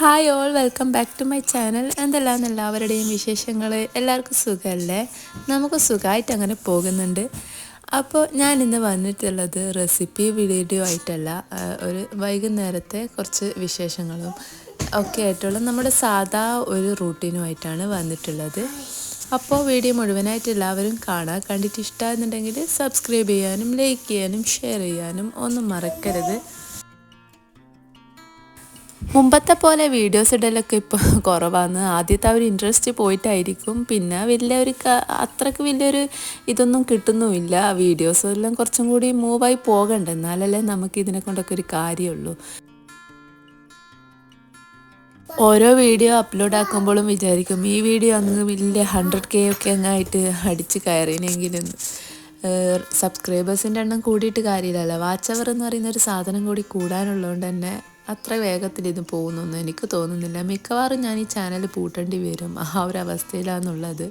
Hi all welcome back to my channel എന്തെല്ലാം എല്ലാവരുടെയും വിശേഷങ്ങൾ എല്ലാവർക്കും സുഖമല്ലേ നമുക്ക് സുഖമായിട്ട് അങ്ങനെ പോകുന്നുണ്ട്. അപ്പോൾ ഞാൻ ഇന്ന് വന്നിട്ടുള്ളത് റെസിപ്പി വീഡിയോ ആയിട്ടല്ല ഒരു വൈകുന്നേരത്തെ കുറച്ച് വിശേഷങ്ങളും ഒക്കെ ആയിട്ടുള്ള നമ്മുടെ സാധാ ഒരു റൂട്ടീനുമായിട്ടാണ് വന്നിട്ടുള്ളത്. അപ്പോൾ വീഡിയോ മുഴുവനായിട്ട് എല്ലാവരും കാണാൻ കണ്ടിട്ട് ഇഷ്ടമാകുന്നുണ്ടെങ്കിൽ സബ്സ്ക്രൈബ് ചെയ്യാനും ലൈക്ക് ചെയ്യാനും ഷെയർ ചെയ്യാനും ഒന്നും മറക്കരുത്. മുമ്പത്തെ പോലെ വീഡിയോസ് ഇടലൊക്കെ ഇപ്പോൾ കുറവാണ്. ആദ്യത്തെ ഒരു ഇൻട്രസ്റ്റ് പോയിട്ടായിരിക്കും. പിന്നെ വലിയൊരു ഒരു അത്രയ്ക്ക് വലിയൊരു ഇതൊന്നും കിട്ടുന്നുമില്ല. വീഡിയോസ് എല്ലാം കുറച്ചും കൂടി മൂവായി പോകണ്ട. എന്നാലല്ലേ നമുക്ക് ഇതിനെ കൊണ്ടൊക്കെ ഒരു കാര്യമുള്ളൂ. ഓരോ വീഡിയോ അപ്ലോഡ് ആക്കുമ്പോഴും വിചാരിക്കും ഈ വീഡിയോ അങ്ങ് വലിയ ഹൺഡ്രഡ് കെ ഒക്കെ അങ്ങായിട്ട് അടിച്ച് കയറിനെങ്കിലും സബ്സ്ക്രൈബേഴ്സിന്റെ എണ്ണം കൂടിയിട്ട് കാര്യമില്ലല്ലോ. വാച്ച് അവർ എന്ന് പറയുന്ന ഒരു സാധനം കൂടി കൂടാനുള്ളതുകൊണ്ട് തന്നെ അത്ര വേഗത്തിൽ ഇത് പോകുന്നൊന്നും എനിക്ക് തോന്നുന്നില്ല. മിക്കവാറും ഞാൻ ഈ ചാനൽ പൂട്ടേണ്ടി വരും. ആ ഒരു അവസ്ഥയിലാണെന്നുള്ളത്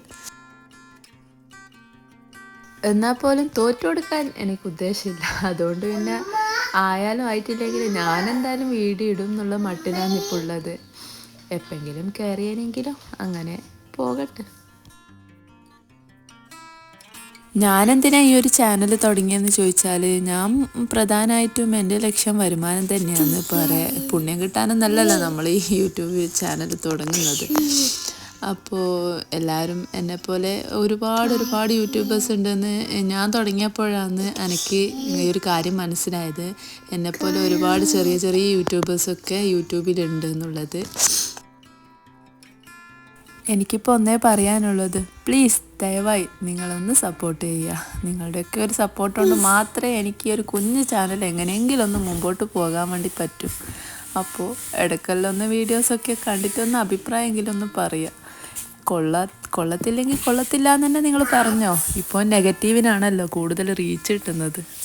എന്നാൽ പോലും തോറ്റു കൊടുക്കാൻ എനിക്ക് ഉദ്ദേശമില്ല. അതുകൊണ്ട് പിന്നെ ആയാലും ആയിട്ടില്ലെങ്കിൽ ഞാൻ എന്തായാലും വീഡിയോ ഇടും എന്നുള്ള മട്ടിലാണ് ഇപ്പോൾ ഉള്ളത്. എപ്പെങ്കിലും കയറിയനെങ്കിലും അങ്ങനെ പോകട്ടെ. ഞാനെന്തിനാ ഈ ഒരു ചാനൽ തുടങ്ങിയെന്ന് ചോദിച്ചാൽ ഞാൻ പ്രധാനമായിട്ടും എന്റെ ലക്ഷ്യം വരുമാനം തന്നെയാണ് പറയാ പുണ്യം കിട്ടാനൊന്നല്ലല്ലോ നമ്മൾ ഈ യൂട്യൂബ് ചാനൽ തുടങ്ങുന്നത്. അപ്പോൾ എല്ലാവരും എന്നെപ്പോലെ ഒരുപാട് ഒരുപാട് യൂട്യൂബേഴ്സ് ഉണ്ടെന്ന് ഞാൻ തുടങ്ങിയപ്പോഴാണ് എനിക്ക് ഈ ഒരു കാര്യം മനസ്സിലായത്. എന്നെപ്പോലെ ഒരുപാട് ചെറിയ ചെറിയ യൂട്യൂബേഴ്സൊക്കെ യൂട്യൂബിലുണ്ട് എന്നുള്ളത്. എനിക്കിപ്പോൾ ഒന്നേ പറയാനുള്ളത്. പ്ലീസ് ദയവായി നിങ്ങളൊന്ന് സപ്പോർട്ട് ചെയ്യുക. നിങ്ങളുടെയൊക്കെ ഒരു സപ്പോർട്ട് കൊണ്ട് മാത്രമേ എനിക്ക് ഈ ഒരു കുഞ്ഞു ചാനൽ എങ്ങനെയെങ്കിലും ഒന്ന് മുമ്പോട്ട് പോകാൻ വേണ്ടി പറ്റൂ. അപ്പോൾ ഇടക്കല്ലൊന്ന് വീഡിയോസൊക്കെ കണ്ടിട്ടൊന്ന് അഭിപ്രായമെങ്കിലും ഒന്ന് പറയുക കൊള്ള കൊള്ളത്തില്ലെങ്കിൽ കൊള്ളത്തില്ല എന്ന് തന്നെ നിങ്ങൾ പറഞ്ഞോ? ഇപ്പോൾ നെഗറ്റീവിനാണല്ലോ കൂടുതൽ റീച്ച് കിട്ടുന്നത്.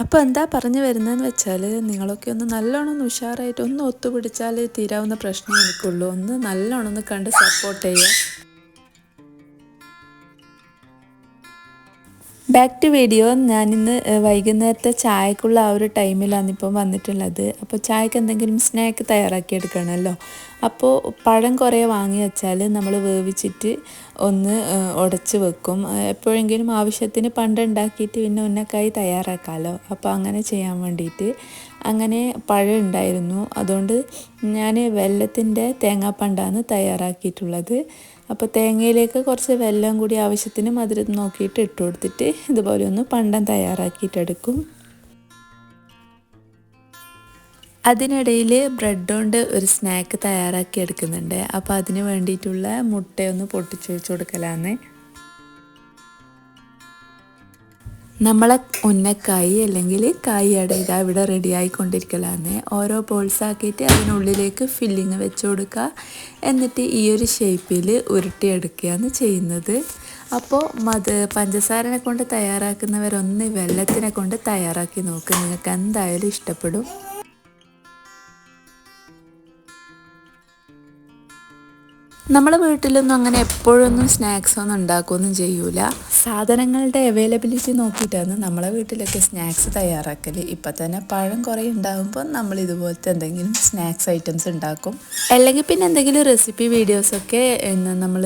അപ്പോൾ എന്താ പറഞ്ഞു വരുന്നതെന്ന് വെച്ചാൽ നിങ്ങളൊക്കെ ഒന്ന് നല്ലോണം ഒന്ന് ഉഷാറായിട്ട് ഒന്ന് ഒത്തുപിടിച്ചാൽ തീരാവുന്ന പ്രശ്നം എനിക്കുള്ളൂ. ഒന്ന് നല്ലോണം ഒന്ന് കണ്ട് സപ്പോർട്ട് ചെയ്യുക. ബാക്ക് ടു വീഡിയോ ഞാനിന്ന് വൈകുന്നേരത്തെ ചായക്കുള്ള ആ ഒരു ടൈമിലാണ് ഇപ്പം വന്നിട്ടുള്ളത്. അപ്പോൾ ചായക്ക് എന്തെങ്കിലും സ്നാക്ക് തയ്യാറാക്കി എടുക്കണമല്ലോ. അപ്പോൾ പഴം കുറേ വാങ്ങി വെച്ചാൽ നമ്മൾ വേവിച്ചിട്ട് ഒന്ന് ഉടച്ച് വെക്കും. എപ്പോഴെങ്കിലും ആവശ്യത്തിന് പണ്ട് ഉണ്ടാക്കിയിട്ട് പിന്നെ ഉന്നക്കായി തയ്യാറാക്കാമല്ലോ അപ്പോൾ അങ്ങനെ ചെയ്യാൻ വേണ്ടിയിട്ട് അങ്ങനെ പഴം ഉണ്ടായിരുന്നു. അതുകൊണ്ട് ഞാൻ വെല്ലത്തിന്റെ തേങ്ങാപ്പണ്ടാണ് തയ്യാറാക്കിയിട്ടുള്ളത്. അപ്പോൾ തേങ്ങയിലേക്ക് കുറച്ച് വെല്ലം കൂടി ആവശ്യത്തിന് മധുരം നോക്കിയിട്ട് ഇട്ട് കൊടുത്തിട്ട് ഇതുപോലെ ഒന്ന് പണ്ടം തയ്യാറാക്കിയിട്ടെടുക്കും. അതിനിടയിൽ ബ്രെഡ് കൊണ്ട് ഒരു സ്നാക്ക് തയ്യാറാക്കി എടുക്കുന്നുണ്ട് അപ്പോൾ അതിന് വേണ്ടിയിട്ടുള്ള മുട്ടയൊന്ന് പൊട്ടിച്ചൊഴിച്ച് കൊടുക്കലാന്ന്. നമ്മളെ ഉന്നക്കായി അല്ലെങ്കിൽ കായി അട ഇതാ ഇവിടെ റെഡി ആയിക്കൊണ്ടിരിക്കലാണ് ഓരോ ബോൾസ് ആക്കിയിട്ട് അതിനുള്ളിലേക്ക് ഫില്ലിങ് വെച്ച് കൊടുക്കുക എന്നിട്ട് ഈ ഒരു ഷേപ്പിൽ ഉരുട്ടിയെടുക്കുകയാണ് ചെയ്യുന്നത്. അപ്പോൾ മത് പഞ്ചസാരനെ കൊണ്ട് തയ്യാറാക്കുന്നവരൊന്ന് വെള്ളത്തിനെ കൊണ്ട് തയ്യാറാക്കി നോക്ക്. നിങ്ങൾക്ക് എന്തായാലും ഇഷ്ടപ്പെടും. നമ്മളെ വീട്ടിലൊന്നും അങ്ങനെ എപ്പോഴൊന്നും സ്നാക്സ് ഒന്നും ഉണ്ടാക്കുകയൊന്നും ചെയ്യൂല. സാധനങ്ങളുടെ അവൈലബിലിറ്റി നോക്കിയിട്ടാണ് നമ്മളെ വീട്ടിലൊക്കെ സ്നാക്സ് തയ്യാറാക്കൽ ഇപ്പം തന്നെ പഴം കുറേ ഉണ്ടാകുമ്പോൾ നമ്മൾ ഇതുപോലത്തെ എന്തെങ്കിലും സ്നാക്സ് ഐറ്റംസ് ഉണ്ടാക്കും. അല്ലെങ്കിൽ പിന്നെ എന്തെങ്കിലും റെസിപ്പി വീഡിയോസൊക്കെ നമ്മൾ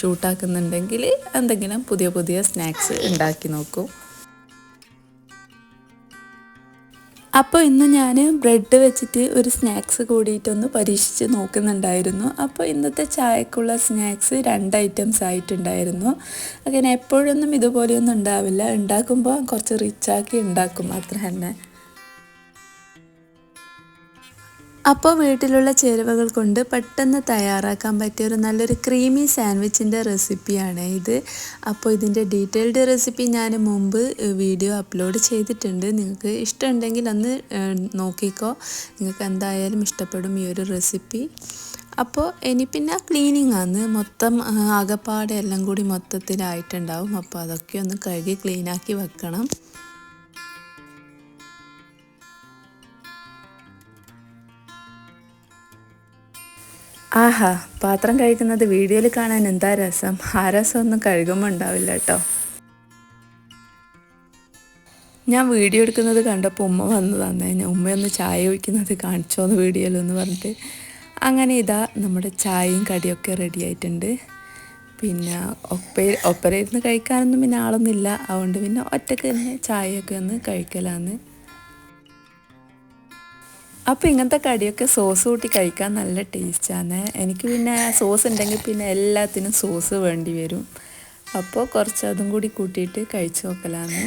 ഷൂട്ടാക്കുന്നുണ്ടെങ്കിൽ എന്തെങ്കിലും പുതിയ പുതിയ സ്നാക്സ് ഉണ്ടാക്കി നോക്കും. അപ്പോൾ ഇന്ന് ഞാൻ ബ്രെഡ് വെച്ചിട്ട് ഒരു സ്നാക്സ് കൂടിയിട്ടൊന്ന് പരീക്ഷിച്ച് നോക്കുന്നുണ്ടായിരുന്നു. അപ്പോൾ ഇന്നത്തെ ചായക്കുള്ള സ്നാക്സ് രണ്ട് ഐറ്റംസ് ആയിട്ടുണ്ടായിരുന്നു. അങ്ങനെ എപ്പോഴൊന്നും ഇതുപോലെയൊന്നും ഉണ്ടാവില്ല. ഉണ്ടാക്കുമ്പോൾ കുറച്ച് റിച്ചാക്കി ഉണ്ടാക്കും. അത്ര തന്നെ അപ്പോൾ വീട്ടിലുള്ള ചേരുവകൾ കൊണ്ട് പെട്ടെന്ന് തയ്യാറാക്കാൻ പറ്റിയ ഒരു നല്ലൊരു ക്രീമി സാൻഡ്വിച്ചിന്റെ റെസിപ്പിയാണ് ഇത്. അപ്പോൾ ഇതിന്റെ ഡീറ്റെയിൽഡ് റെസിപ്പി ഞാൻ മുമ്പ് വീഡിയോ അപ്ലോഡ് ചെയ്തിട്ടുണ്ട്. നിങ്ങൾക്ക് ഇഷ്ടമുണ്ടെങ്കിൽ ഒന്ന് നോക്കിക്കോ. നിങ്ങൾക്ക് എന്തായാലും ഇഷ്ടപ്പെടും ഈ ഒരു റെസിപ്പി. അപ്പോൾ ഇനി പിന്നെ ക്ലീനിങ് ആണ്. മൊത്തം ആകപ്പാടെ എല്ലാം കൂടി മൊത്തത്തിലായിട്ടുണ്ടാവും. അപ്പോൾ അതൊക്കെ ഒന്ന് കഴുകി ക്ലീനാക്കി വെക്കണം. ആഹാ പാത്രം കഴുകുന്നത് വീഡിയോയിൽ കാണാൻ എന്താ രസം? ആ രസമൊന്നും കഴുകുമ്പോൾ ഉണ്ടാവില്ല കേട്ടോ. ഞാൻ വീഡിയോ എടുക്കുന്നത് കണ്ടപ്പോൾ ഉമ്മ വന്നു തന്നെ ഞാൻ ഉമ്മയൊന്ന് ചായ ഒഴിക്കുന്നത് കാണിച്ചോന്ന് വീഡിയോയിലെന്ന് പറഞ്ഞിട്ട്. അങ്ങനെ ഇതാ നമ്മുടെ ചായയും കടിയൊക്കെ റെഡി ആയിട്ടുണ്ട്. പിന്നെ ഒപ്പ ഒപ്പരയിരുന്ന് കഴിക്കാനൊന്നും പിന്നെ ആളൊന്നുമില്ല. അതുകൊണ്ട് പിന്നെ ഒറ്റയ്ക്ക് തന്നെ ചായയൊക്കെ ഒന്ന് കഴിക്കലാന്ന്. അപ്പോൾ ഇങ്ങനത്തെ കടിയൊക്കെ സോസ് കൂട്ടി കഴിക്കാൻ നല്ല ടേസ്റ്റാണ് എനിക്ക് പിന്നെ സോസ് ഉണ്ടെങ്കിൽ പിന്നെ എല്ലാത്തിനും സോസ് വേണ്ടി വരും. അപ്പോൾ കുറച്ച് അതും കൂടി കൂട്ടിയിട്ട് കഴിച്ചു നോക്കലാണ്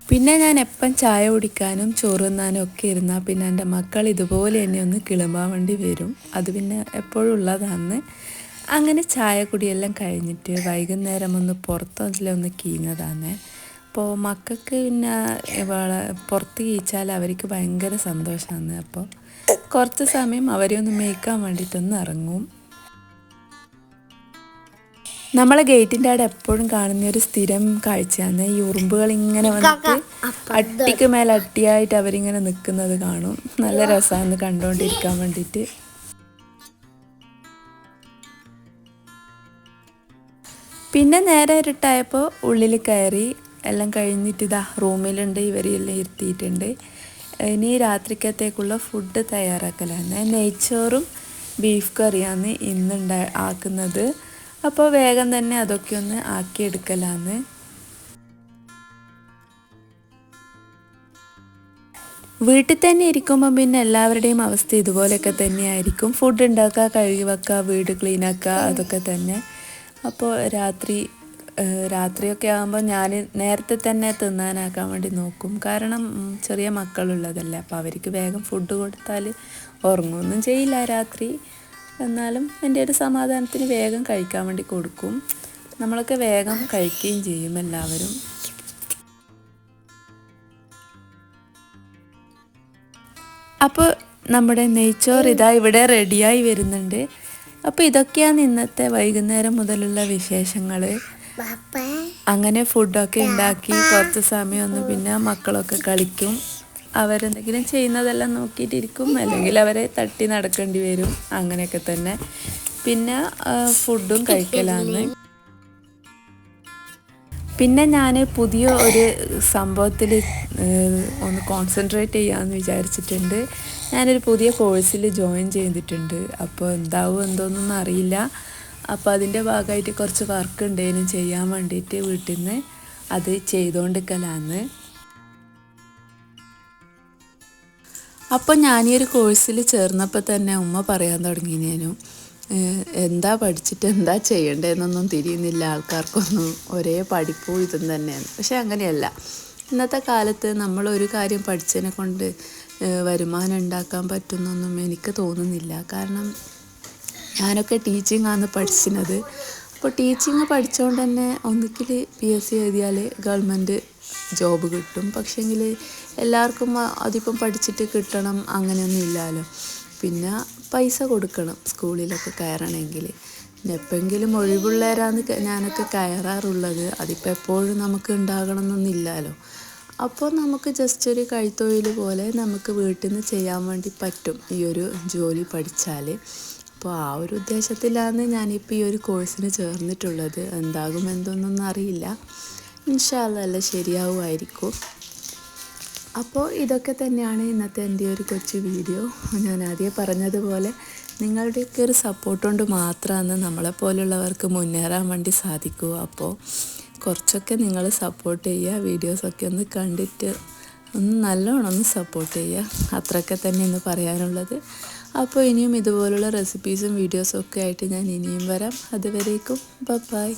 പിന്നെ ഞാൻ എപ്പം ചായ കുടിക്കാനും ചോറ് തിന്നാനും ഒക്കെ ഇരുന്നാൽ പിന്നെ എന്റെ മക്കൾ ഇതുപോലെ തന്നെ ഒന്ന് കിളുമ്പാൻ വേണ്ടി വരും. അത് പിന്നെ എപ്പോഴും ഉള്ളതാണ് അങ്ങനെ ചായ കുടിയെല്ലാം കഴിഞ്ഞിട്ട് വൈകുന്നേരം ഒന്ന് പുറത്തൊന്നിലൊന്ന് കീഞ്ഞതാണ് അപ്പോൾ മക്കൾക്ക് പിന്നെ പുറത്ത് കഴിച്ചാൽ അവർക്ക് ഭയങ്കര സന്തോഷമാണ്. അപ്പോൾ കുറച്ച് സമയം അവരെ ഒന്ന് മേയ്ക്കാൻ വേണ്ടിയിട്ടൊന്ന് ഇറങ്ങും. നമ്മളെ ഗേറ്റിന്റെ അവിടെ എപ്പോഴും കാണുന്ന ഒരു സ്ഥിരം കാഴ്ചയാണ്. ഈ ഉറുമ്പുകൾ ഇങ്ങനെ വന്നിട്ട് അട്ടിക്ക് മേലെ അട്ടിയായിട്ട് അവരിങ്ങനെ നിൽക്കുന്നത് കാണും. നല്ല രസമാണ് കണ്ടുകൊണ്ടിരിക്കാൻ വേണ്ടിയിട്ട്. പിന്നെ നേരെ ഇരുട്ടായപ്പോൾ ഉള്ളിൽ കയറി എല്ലാം കഴിഞ്ഞിട്ട് ഇതാ റൂമിലുണ്ട് ഇവരെല്ലാം ഇരുത്തിയിട്ടുണ്ട്. ഇനി രാത്രിക്കത്തേക്കുള്ള ഫുഡ് തയ്യാറാക്കലാണ് നെയ്ച്ചോറും ബീഫ് കറിയാണ് ഇന്നുണ്ടാ ആക്കുന്നത്. അപ്പോൾ വേഗം തന്നെ അതൊക്കെ ഒന്ന് ആക്കിയെടുക്കലാന്ന്. വീട്ടിൽ തന്നെ ഇരിക്കുമ്പോൾ പിന്നെ എല്ലാവരുടെയും അവസ്ഥ ഇതുപോലെയൊക്കെ തന്നെയായിരിക്കും. ഫുഡ് ഉണ്ടാക്കുക കഴുകി വെക്കുക വീട് ക്ലീനാക്കുക അതൊക്കെ തന്നെ. അപ്പോൾ രാത്രി രാത്രിയൊക്കെ ആകുമ്പോൾ ഞാൻ നേരത്തെ തന്നെ തിന്നാനാക്കാൻ വേണ്ടി നോക്കും. കാരണം ചെറിയ മക്കളുള്ളതല്ലേ. അപ്പോൾ അവർക്ക് വേഗം ഫുഡ് കൊടുത്താൽ ഉറങ്ങുമൊന്നും ചെയ്യില്ല രാത്രി. എന്നാലും എന്റെ ഒരു സമാധാനത്തിന് വേഗം കഴിക്കാൻ വേണ്ടി കൊടുക്കും. നമ്മളൊക്കെ വേഗം കഴിക്കുകയും ചെയ്യും എല്ലാവരും. അപ്പോൾ നമ്മുടെ നെയ്ച്ചോറ് ഇതാ ഇവിടെ റെഡിയായി വരുന്നുണ്ട്. അപ്പോൾ ഇതൊക്കെയാണ് ഇന്നത്തെ വൈകുന്നേരം മുതലുള്ള വിശേഷങ്ങൾ അങ്ങനെ ഫുഡൊക്കെ ഉണ്ടാക്കി കുറച്ച് സമയം ഒന്ന് പിന്നെ മക്കളൊക്കെ കളിക്കും. അവരെന്തെങ്കിലും ചെയ്യുന്നതെല്ലാം നോക്കിയിട്ടിരിക്കും. അല്ലെങ്കിൽ അവരെ തട്ടി നടക്കേണ്ടി വരും. അങ്ങനെയൊക്കെ തന്നെ. പിന്നെ ഫുഡും കഴിക്കലാന്ന് പിന്നെ ഞാൻ പുതിയ ഒരു സംഭവത്തിൽ ഒന്ന് കോൺസെൻട്രേറ്റ് ചെയ്യാമെന്ന് വിചാരിച്ചിട്ടുണ്ട്. ഞാനൊരു പുതിയ കോഴ്സിൽ ജോയിൻ ചെയ്തിട്ടുണ്ട്. അപ്പോൾ എന്താവും എന്തോന്നൊന്നും അറിയില്ല. അപ്പോൾ അതിന്റെ ഭാഗമായിട്ട് കുറച്ച് വർക്ക് ഉണ്ടേനും ചെയ്യാൻ വേണ്ടിയിട്ട് വീട്ടിൽ നിന്ന് അത് ചെയ്തുകൊണ്ടിരിക്കലാന്ന് അപ്പോൾ ഞാൻ ഈ ഒരു കോഴ്സിൽ ചേർന്നപ്പോൾ തന്നെ ഉമ്മ പറയാൻ തുടങ്ങിയതിനും എന്താ പഠിച്ചിട്ട് എന്താ ചെയ്യേണ്ടതെന്നൊന്നും തിരിയുന്നില്ല. ആൾക്കാർക്കൊന്നും ഒരേ പഠിപ്പും ഇതും തന്നെയാണ്. പക്ഷെ അങ്ങനെയല്ല. ഇന്നത്തെ കാലത്ത് നമ്മൾ ഒരു കാര്യം പഠിച്ചതിനെ കൊണ്ട് വരുമാനം ഉണ്ടാക്കാൻ പറ്റുന്നൊന്നും എനിക്ക് തോന്നുന്നില്ല. കാരണം ഞാനൊക്കെ ടീച്ചിങ് ആണ് പഠിച്ചിരുന്നത് അപ്പോൾ ടീച്ചിങ് പഠിച്ചുകൊണ്ട് തന്നെ ഒന്നുകിൽ പി എസ് സി എഴുതിയാൽ ഗവൺമെന്റ് ജോബ് കിട്ടും. പക്ഷേങ്കിൽ എല്ലാവർക്കും അതിപ്പം പഠിച്ചിട്ട് കിട്ടണം അങ്ങനെയൊന്നും ഇല്ലല്ലോ പിന്നെ പൈസ കൊടുക്കണം സ്കൂളിലൊക്കെ കയറണമെങ്കിൽ എപ്പോഴെങ്കിലും ഒഴിവുള്ളവരാന്ന് ഞാനൊക്കെ കയറാറുള്ളത്. അതിപ്പോൾ എപ്പോഴും നമുക്ക് ഉണ്ടാകണമെന്നൊന്നുമില്ലല്ലോ അപ്പോൾ നമുക്ക് ജസ്റ്റ് ഒരു കൈത്തൊഴിൽ പോലെ നമുക്ക് വീട്ടിൽ നിന്ന് ചെയ്യാൻ വേണ്ടി പറ്റും. ഈ ഒരു ജോലി പഠിച്ചാൽ അപ്പോൾ ആ ഒരു ഉദ്ദേശത്തിലാണ് ഞാനിപ്പോൾ ഈ ഒരു കോഴ്സിന് ചേർന്നിട്ടുള്ളത്. എന്താകും എന്തൊന്നും അറിയില്ല. ഇൻഷാല്ല ശരിയാവുമായിരിക്കും. അപ്പോൾ ഇതൊക്കെ തന്നെയാണ് ഇന്നത്തെ എന്റെ ഒരു കൊച്ചു വീഡിയോ. ഞാൻ ആദ്യം പറഞ്ഞതുപോലെ നിങ്ങളുടെയൊക്കെ ഒരു സപ്പോർട്ട് കൊണ്ട് മാത്രമാണ് നമ്മളെപ്പോലുള്ളവർക്ക് മുന്നേറാൻ വേണ്ടി സാധിക്കൂ. അപ്പോൾ കുറച്ചൊക്കെ നിങ്ങൾ സപ്പോർട്ട് ചെയ്യുക വീഡിയോസൊക്കെ ഒന്ന് കണ്ടിട്ട് ഒന്ന് നല്ലോണം ഒന്ന് സപ്പോർട്ട് ചെയ്യുക. അത്രയൊക്കെ തന്നെ ഇന്ന് പറയാനുള്ളത്. അപ്പോൾ ഇനിയും ഇതുപോലുള്ള റെസിപ്പീസും വീഡിയോസും ഒക്കെ ആയിട്ട് ഞാൻ ഇനിയും വരാം. അതുവരേക്കും. ബൈ